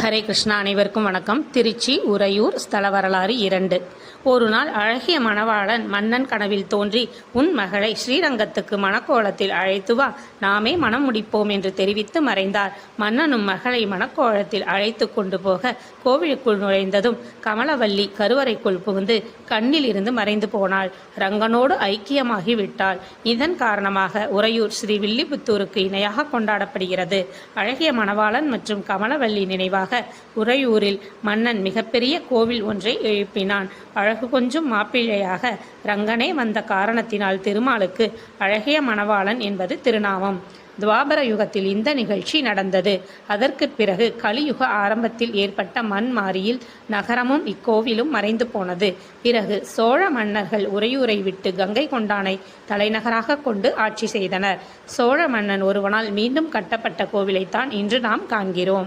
ஹரே கிருஷ்ணா அனைவருக்கும் வணக்கம். திருச்சி உறையூர் ஸ்தல வரலாறு இரண்டு. ஒரு நாள் அழகிய மணவாளன் மன்னன் கனவில் தோன்றி உன் மகளை ஸ்ரீரங்கத்துக்கு மணக்கோலத்தில் அழைத்து வா நாமே மனம் முடிப்போம் என்று தெரிவித்து மறைந்தார். மன்னனும் மகளை மணக்கோலத்தில் அழைத்து கொண்டு போக கோவிலுக்குள் நுழைந்ததும் கமலவல்லி கருவறைக்குள் புகுந்து கண்ணில் இருந்து மறைந்து போனாள். ரங்கனோடு ஐக்கியமாகி விட்டாள். இதன் காரணமாக உறையூர் ஸ்ரீ வில்லிபுத்தூருக்கு இணையாக கொண்டாடப்படுகிறது. அழகிய மணவாளன் மற்றும் கமலவல்லி நினைவாக உறையூரில் மன்னன் மிகப்பெரிய கோவில் ஒன்றை எழுப்பினான். அழகு கொஞ்சம் மாப்பிள்ளையாக ரங்கனே வந்த காரணத்தினால் திருமாலுக்கு அழகிய மணவாளன் என்பது திருநாமம். துவாபர யுகத்தில் இந்த நிகழ்ச்சி நடந்தது. அதற்கு பிறகு கலியுக ஆரம்பத்தில் ஏற்பட்ட மண் மாறியில் நகரமும் இக்கோவிலும் மறைந்து போனது. பிறகு சோழ மன்னர்கள் உறையூரை விட்டு கங்கை கொண்டானை தலைநகராக கொண்டு ஆட்சி செய்தனர். சோழ மன்னன் ஒருவனால் மீண்டும் கட்டப்பட்ட கோவிலைத்தான் இன்று நாம் காண்கிறோம்.